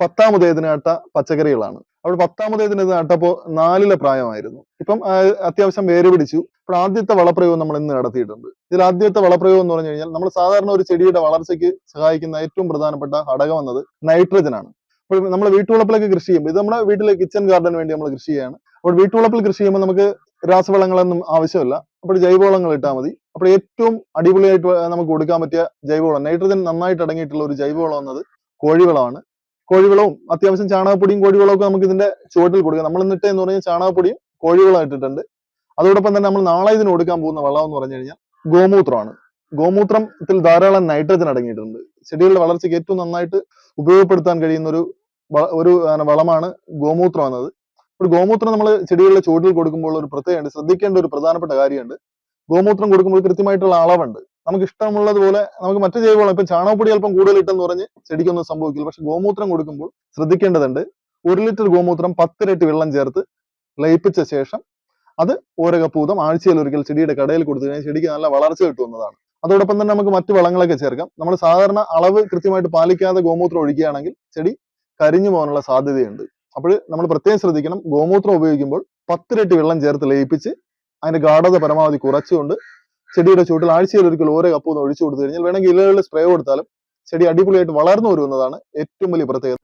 പത്താമതേതിന് നട്ട പച്ചക്കറികളാണ്. അവിടെ പത്താമതേതിന് നട്ടപ്പോൾ നാലിലെ പ്രായമായിരുന്നു. ഇപ്പം അത്യാവശ്യം വേര് പിടിച്ചു. അപ്പോൾ ആദ്യത്തെ വളപ്രയോഗം നമ്മൾ ഇന്ന് നടത്തിയിട്ടുണ്ട്. ഇതിൽ ആദ്യത്തെ വളപ്രയോഗം എന്ന് പറഞ്ഞു കഴിഞ്ഞാൽ നമ്മൾ സാധാരണ ഒരു ചെടിയുടെ വളർച്ചയ്ക്ക് സഹായിക്കുന്ന ഏറ്റവും പ്രധാനപ്പെട്ട ഘടകം എന്നത് നൈട്രജൻ ആണ്. അപ്പോൾ നമ്മൾ വീട്ടുവളപ്പിലൊക്കെ കൃഷി ചെയ്യുമ്പോൾ ഇത് നമ്മുടെ വീട്ടിലെ കിച്ചൺ ഗാർഡന് വേണ്ടി നമ്മൾ കൃഷി ചെയ്യാണ് അപ്പോൾ വീട്ടുവളപ്പിൽ കൃഷി ചെയ്യുമ്പോൾ നമുക്ക് രാസവളങ്ങളൊന്നും ആവശ്യമില്ല. അപ്പോൾ ജൈവവളങ്ങൾ ഇട്ടാൽ മതി. അപ്പോൾ ഏറ്റവും അടിപൊളിയായിട്ട് നമുക്ക് കൊടുക്കാൻ പറ്റിയ ജൈവവളം നൈട്രജൻ നന്നായിട്ട് അടങ്ങിയിട്ടുള്ള ഒരു ജൈവവളം എന്നത് കോഴിവളമാണ്. കോഴിവളവും അത്യാവശ്യം ചാണകപ്പൊടിയും കോഴിവളവും ഒക്കെ നമുക്ക് ഇതിന്റെ ചുവട്ടിൽ കൊടുക്കാം. നമ്മൾ എന്നിട്ട് എന്ന് പറഞ്ഞാൽ ചാണകപ്പൊടിയും കോഴിവളം ഇട്ടിട്ടുണ്ട്. അതോടൊപ്പം തന്നെ നമ്മൾ നാളെ ഇതിന് കൊടുക്കാൻ പോകുന്ന വളം എന്ന് പറഞ്ഞു കഴിഞ്ഞാൽ ഗോമൂത്രമാണ്. ഗോമൂത്രത്തിൽ ധാരാളം നൈട്രജൻ അടങ്ങിയിട്ടുണ്ട്. ചെടികളുടെ വളർച്ചയ്ക്ക് ഏറ്റവും നന്നായിട്ട് ഉപയോഗപ്പെടുത്താൻ കഴിയുന്ന ഒരു ഒരു വളമാണ് ഗോമൂത്രം എന്നത്. ഒരു ഗോമൂത്രം നമ്മൾ ചെടികളുടെ ചുവട്ടിൽ കൊടുക്കുമ്പോൾ ഒരു പ്രത്യേകമുണ്ട് ശ്രദ്ധിക്കേണ്ട ഒരു പ്രധാനപ്പെട്ട കാര്യമുണ്ട്. ഗോമൂത്രം കൊടുക്കുമ്പോൾ കൃത്യമായിട്ടുള്ള അളവുണ്ട്. നമുക്ക് ഇഷ്ടമുള്ളതുപോലെ നമുക്ക് മറ്റു ജൈവവളം ഇപ്പം ചാണകപ്പൊടി അല്പം കൂടുതൽ ഇട്ടെന്ന് പറഞ്ഞ് ചെടിക്കൊന്നും സംഭവിക്കില്ല. പക്ഷെ ഗോമൂത്രം കൊടുക്കുമ്പോൾ ശ്രദ്ധിക്കേണ്ടതുണ്ട്. ഒരു ലിറ്റർ ഗോമൂത്രം പത്തിരട്ടി വെള്ളം ചേർത്ത് ലയിപ്പിച്ച ശേഷം അത് ഓരോ കപ്പൂതം ആഴ്ചയിൽ ഒരിക്കൽ ചെടിയുടെ കടയിൽ കൊടുത്തു കഴിഞ്ഞാൽ ചെടിക്ക് നല്ല വളർച്ച കിട്ടുന്നതാണ് അതോടൊപ്പം തന്നെ നമുക്ക് മറ്റു വളങ്ങളൊക്കെ ചേർക്കാം. നമ്മൾ സാധാരണ അളവ് കൃത്യമായിട്ട് പാലിക്കാതെ ഗോമൂത്രം ഒഴിക്കുകയാണെങ്കിൽ ചെടി കരിഞ്ഞു പോകാനുള്ള സാധ്യതയുണ്ട്. അപ്പോൾ നമ്മൾ പ്രത്യേകം ശ്രദ്ധിക്കണം. ഗോമൂത്രം ഉപയോഗിക്കുമ്പോൾ പത്തിരട്ടി വെള്ളം ചേർത്ത് ലയിപ്പിച്ച് അതിന്റെ ഗാഠത പരമാവധി കുറച്ചുകൊണ്ട് ചെടിയുടെ ചുവട്ടിൽ ആഴ്ചയിൽ ഒരിക്കൽ ഓരോ കപ്പ് ഒന്ന് ഒഴിച്ചു കൊടുത്തു കഴിഞ്ഞാൽ വേണമെങ്കിൽ ഇലകളിൽ സ്പ്രേ കൊടുത്താലും ചെടി അടിപൊളിയായിട്ട് വളർന്നു വരുന്നതാണ് ഏറ്റവും വലിയ പ്രത്യേകത.